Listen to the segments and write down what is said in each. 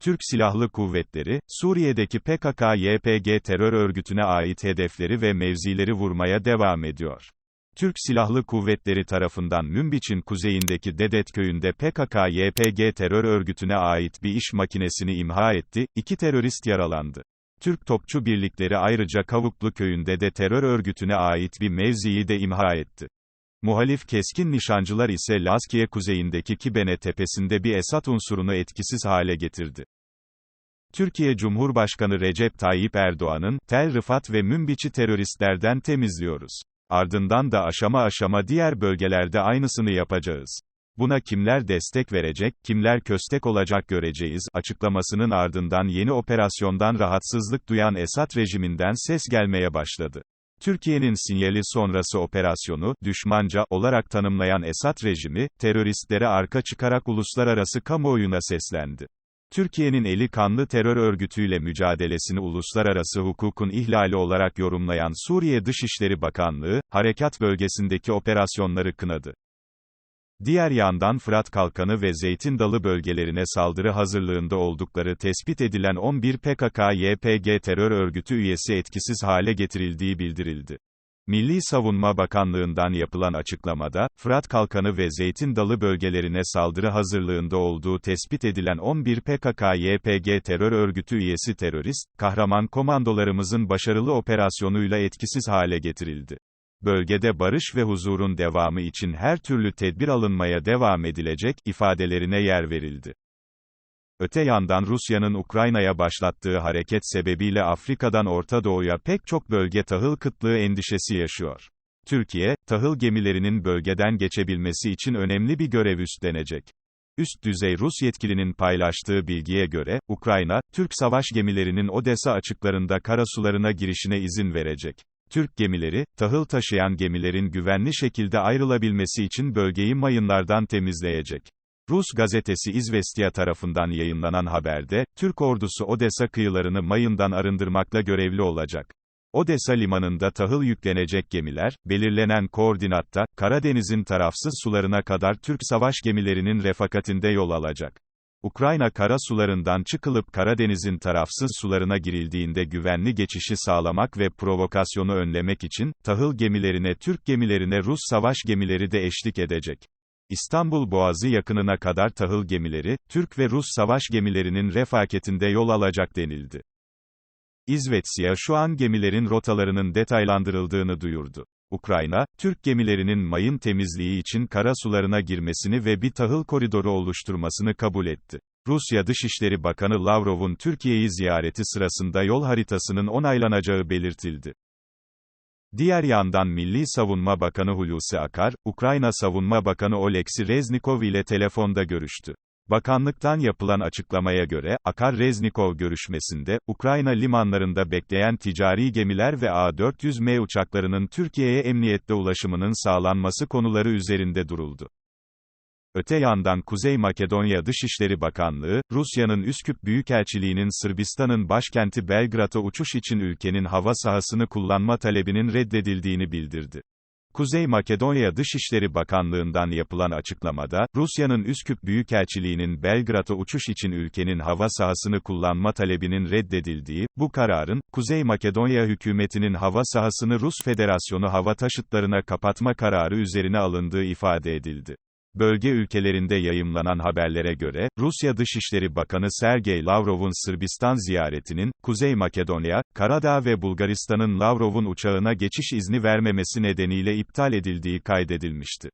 Türk Silahlı Kuvvetleri, Suriye'deki PKK-YPG terör örgütüne ait hedefleri ve mevzileri vurmaya devam ediyor. Türk Silahlı Kuvvetleri tarafından Münbiç'in kuzeyindeki Dedet köyünde PKK-YPG terör örgütüne ait bir iş makinesini imha etti, iki terörist yaralandı. Türk topçu birlikleri ayrıca Kavuklu köyünde de terör örgütüne ait bir mevziyi de imha etti. Muhalif keskin nişancılar ise Lazkiye kuzeyindeki Kibene tepesinde bir Esad unsurunu etkisiz hale getirdi. Türkiye Cumhurbaşkanı Recep Tayyip Erdoğan'ın, Tel Rifat ve Münbiç'i teröristlerden temizliyoruz. Ardından da aşama aşama diğer bölgelerde aynısını yapacağız. Buna kimler destek verecek, kimler köstek olacak göreceğiz, açıklamasının ardından yeni operasyondan rahatsızlık duyan Esad rejiminden ses gelmeye başladı. Türkiye'nin sinyali sonrası operasyonu, düşmanca, olarak tanımlayan Esad rejimi, teröristlere arka çıkarak uluslararası kamuoyuna seslendi. Türkiye'nin eli kanlı terör örgütüyle mücadelesini uluslararası hukukun ihlali olarak yorumlayan Suriye Dışişleri Bakanlığı, harekat bölgesindeki operasyonları kınadı. Diğer yandan Fırat Kalkanı ve Zeytin Dalı bölgelerine saldırı hazırlığında oldukları tespit edilen 11 PKK-YPG terör örgütü üyesi etkisiz hale getirildiği bildirildi. Milli Savunma Bakanlığı'ndan yapılan açıklamada, Fırat Kalkanı ve Zeytin Dalı bölgelerine saldırı hazırlığında olduğu tespit edilen 11 PKK-YPG terör örgütü üyesi terörist, kahraman komandolarımızın başarılı operasyonuyla etkisiz hale getirildi. Bölgede barış ve huzurun devamı için her türlü tedbir alınmaya devam edilecek, ifadelerine yer verildi. Öte yandan Rusya'nın Ukrayna'ya başlattığı hareket sebebiyle Afrika'dan Orta Doğu'ya pek çok bölge tahıl kıtlığı endişesi yaşıyor. Türkiye, tahıl gemilerinin bölgeden geçebilmesi için önemli bir görev üstlenecek. Üst düzey Rus yetkilinin paylaştığı bilgiye göre, Ukrayna, Türk savaş gemilerinin Odessa açıklarında karasularına girişine izin verecek. Türk gemileri, tahıl taşıyan gemilerin güvenli şekilde ayrılabilmesi için bölgeyi mayınlardan temizleyecek. Rus gazetesi İzvestiya tarafından yayınlanan haberde, Türk ordusu Odessa kıyılarını mayından arındırmakla görevli olacak. Odessa limanında tahıl yüklenecek gemiler, belirlenen koordinatta, Karadeniz'in tarafsız sularına kadar Türk savaş gemilerinin refakatinde yol alacak. Ukrayna kara sularından çıkılıp Karadeniz'in tarafsız sularına girildiğinde güvenli geçişi sağlamak ve provokasyonu önlemek için, tahıl gemilerine Türk gemilerine Rus savaş gemileri de eşlik edecek. İstanbul Boğazı yakınına kadar tahıl gemileri, Türk ve Rus savaş gemilerinin refaketinde yol alacak denildi. İzvetsiya şu an gemilerin rotalarının detaylandırıldığını duyurdu. Ukrayna, Türk gemilerinin mayın temizliği için kara sularına girmesini ve bir tahıl koridoru oluşturmasını kabul etti. Rusya Dışişleri Bakanı Lavrov'un Türkiye'yi ziyareti sırasında yol haritasının onaylanacağı belirtildi. Diğer yandan Milli Savunma Bakanı Hulusi Akar, Ukrayna Savunma Bakanı Oleksiy Reznikov ile telefonda görüştü. Bakanlıktan yapılan açıklamaya göre, Akar-Reznikov görüşmesinde, Ukrayna limanlarında bekleyen ticari gemiler ve A-400M uçaklarının Türkiye'ye emniyette ulaşımının sağlanması konuları üzerinde duruldu. Öte yandan Kuzey Makedonya Dışişleri Bakanlığı, Rusya'nın Üsküp Büyükelçiliğinin Sırbistan'ın başkenti Belgrad'a uçuş için ülkenin hava sahasını kullanma talebinin reddedildiğini bildirdi. Kuzey Makedonya Dışişleri Bakanlığı'ndan yapılan açıklamada, Rusya'nın Üsküp Büyükelçiliğinin Belgrad'a uçuş için ülkenin hava sahasını kullanma talebinin reddedildiği, bu kararın, Kuzey Makedonya hükümetinin hava sahasını Rus Federasyonu hava taşıtlarına kapatma kararı üzerine alındığı ifade edildi. Bölge ülkelerinde yayımlanan haberlere göre, Rusya Dışişleri Bakanı Sergey Lavrov'un Sırbistan ziyaretinin, Kuzey Makedonya, Karadağ ve Bulgaristan'ın Lavrov'un uçağına geçiş izni vermemesi nedeniyle iptal edildiği kaydedilmişti.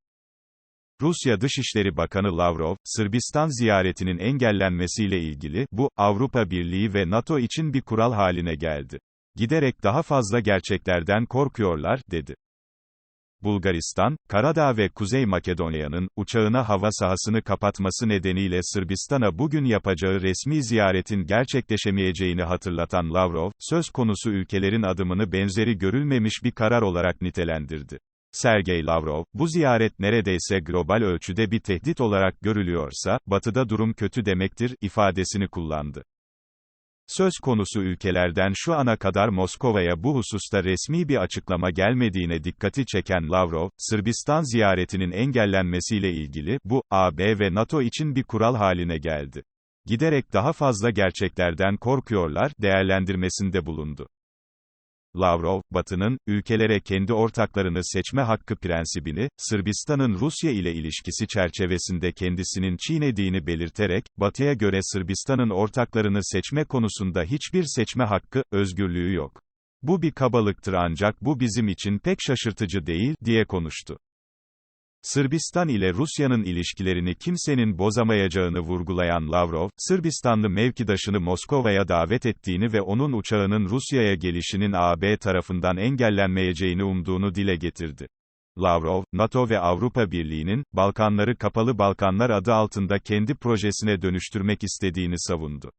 Rusya Dışişleri Bakanı Lavrov, Sırbistan ziyaretinin engellenmesiyle ilgili, bu, Avrupa Birliği ve NATO için bir kural haline geldi. Giderek daha fazla gerçeklerden korkuyorlar, dedi. Bulgaristan, Karadağ ve Kuzey Makedonya'nın, uçağına hava sahasını kapatması nedeniyle Sırbistan'a bugün yapacağı resmi ziyaretin gerçekleşemeyeceğini hatırlatan Lavrov, söz konusu ülkelerin adımını benzeri görülmemiş bir karar olarak nitelendirdi. Sergey Lavrov, bu ziyaret neredeyse global ölçüde bir tehdit olarak görülüyorsa, batıda durum kötü demektir, ifadesini kullandı. Söz konusu ülkelerden şu ana kadar Moskova'ya bu hususta resmi bir açıklama gelmediğine dikkati çeken Lavrov, Sırbistan ziyaretinin engellenmesiyle ilgili, bu, AB ve NATO için bir kural haline geldi. giderek daha fazla gerçeklerden korkuyorlar, değerlendirmesinde bulundu. Lavrov, Batı'nın, ülkelere kendi ortaklarını seçme hakkı prensibini, Sırbistan'ın Rusya ile ilişkisi çerçevesinde kendisinin çiğnediğini belirterek, Batı'ya göre Sırbistan'ın ortaklarını seçme konusunda hiçbir seçme hakkı, özgürlüğü yok. Bu bir kabalıktır ancak bu bizim için pek şaşırtıcı değil, diye konuştu. Sırbistan ile Rusya'nın ilişkilerini kimsenin bozamayacağını vurgulayan Lavrov, Sırbistanlı mevkidaşını Moskova'ya davet ettiğini ve onun uçağının Rusya'ya gelişinin AB tarafından engellenmeyeceğini umduğunu dile getirdi. Lavrov, NATO ve Avrupa Birliği'nin, Balkanları Kapalı Balkanlar adı altında kendi projesine dönüştürmek istediğini savundu.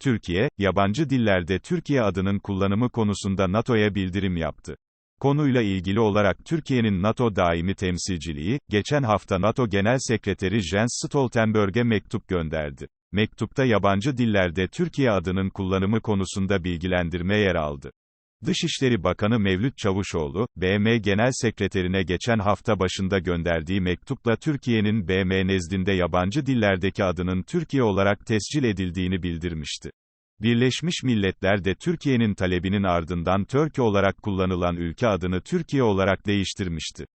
Türkiye, yabancı dillerde Türkiye adının kullanımı konusunda NATO'ya bildirim yaptı. Konuyla ilgili olarak Türkiye'nin NATO daimi temsilciliği, geçen hafta NATO Genel Sekreteri Jens Stoltenberg'e mektup gönderdi. Mektupta yabancı dillerde Türkiye adının kullanımı konusunda bilgilendirme yer aldı. Dışişleri Bakanı Mevlüt Çavuşoğlu, BM Genel Sekreterine geçen hafta başında gönderdiği mektupla Türkiye'nin BM nezdinde yabancı dillerdeki adının Türkiye olarak tescil edildiğini bildirmişti. Birleşmiş Milletler de Türkiye'nin talebinin ardından Türkiye olarak kullanılan ülke adını Türkiye olarak değiştirmişti.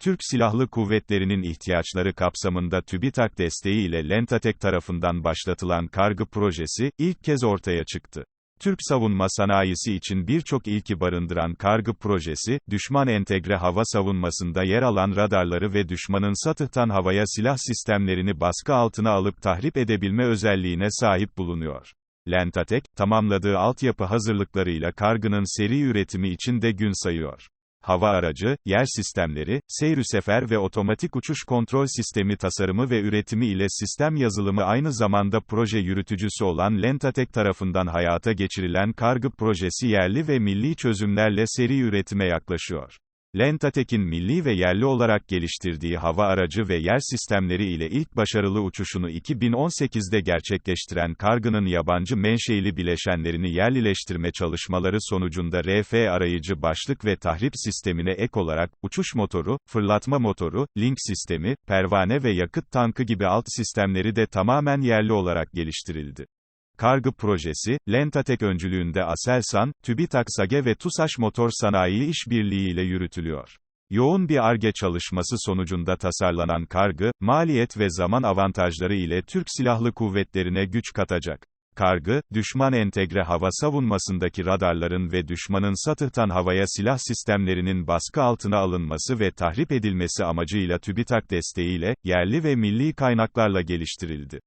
Türk Silahlı Kuvvetleri'nin ihtiyaçları kapsamında TÜBİTAK desteği ile Lentatek tarafından başlatılan kargı projesi, ilk kez ortaya çıktı. Türk savunma sanayisi için birçok ilki barındıran kargı projesi, düşman entegre hava savunmasında yer alan radarları ve düşmanın satıhtan havaya silah sistemlerini baskı altına alıp tahrip edebilme özelliğine sahip bulunuyor. Lentatek, tamamladığı altyapı hazırlıklarıyla kargının seri üretimi için de gün sayıyor. Hava aracı, yer sistemleri, seyrü sefer ve otomatik uçuş kontrol sistemi tasarımı ve üretimi ile sistem yazılımı aynı zamanda proje yürütücüsü olan Lentatek tarafından hayata geçirilen kargı projesi yerli ve milli çözümlerle seri üretime yaklaşıyor. Lentatek'in milli ve yerli olarak geliştirdiği hava aracı ve yer sistemleri ile ilk başarılı uçuşunu 2018'de gerçekleştiren kargının yabancı menşeili bileşenlerini yerlileştirme çalışmaları sonucunda RF arayıcı başlık ve tahrip sistemine ek olarak, uçuş motoru, fırlatma motoru, link sistemi, pervane ve yakıt tankı gibi alt sistemleri de tamamen yerli olarak geliştirildi. Kargı projesi, Lentatek öncülüğünde Aselsan, TÜBİTAK SAGE ve TUSAŞ Motor Sanayi İşbirliği ile yürütülüyor. Yoğun bir ARGE çalışması sonucunda tasarlanan kargı, maliyet ve zaman avantajları ile Türk Silahlı Kuvvetlerine güç katacak. Kargı, düşman entegre hava savunmasındaki radarların ve düşmanın satıhtan havaya silah sistemlerinin baskı altına alınması ve tahrip edilmesi amacıyla TÜBİTAK desteğiyle, yerli ve milli kaynaklarla geliştirildi.